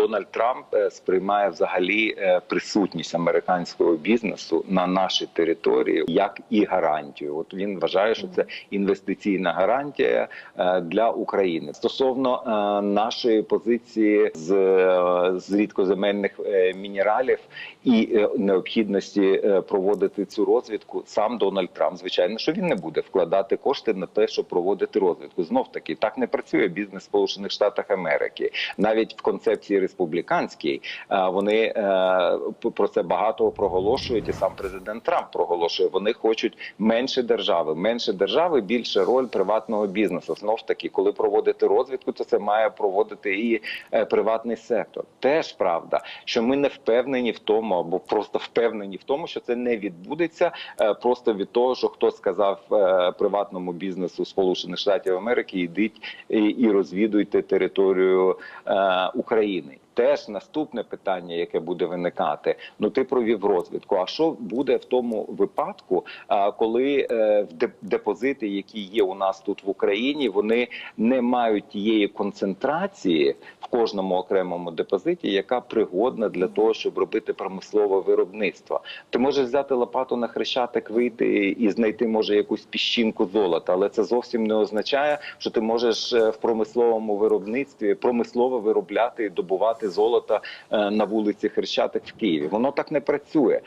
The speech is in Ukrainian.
Дональд Трамп е, сприймає взагалі е, присутність американського бізнесу на нашій території як і гарантію. От він вважає, що це інвестиційна гарантія е, для України стосовно нашої позиції з, з рідкоземельних мінералів і необхідності проводити цю розвідку. Сам Дональд Трамп, звичайно, що він не буде вкладати кошти на те, щоб проводити розвідку. Знов таки так не працює бізнес Сполучених Штатах Америки. Навіть в концепції республіканській е, вони е, про це багато проголошують, і сам президент Трамп проголошує. Вони хочуть менше держави, менше держави, більше роль приватного бізнесу. Знов таки, коли проводити розвідку, то це має проводити і е, приватний сектор. Теж правда, що ми не впевнені в тому, або просто впевнені в тому, що це не відбудеться просто від того, що хтось сказав приватному бізнесу Сполучених Штатів Америки, ідіть і, розвідуйте територію України. Теж наступне питання, яке буде виникати, ну ти провів розвідку. А що буде в тому випадку, коли е, депозити, які є у нас тут в Україні, вони не мають тієї концентрації в кожному окремому депозиті, яка пригодна для того, щоб робити промислове виробництво. Ти можеш взяти лопату на хрещатик, вийти і знайти може якусь піщинку золота, але це зовсім не означає, що ти можеш е, в промисловому виробництві промислово виробляти і добувати золото е, на вулиці Хрещатик в Києві. Воно так не працює.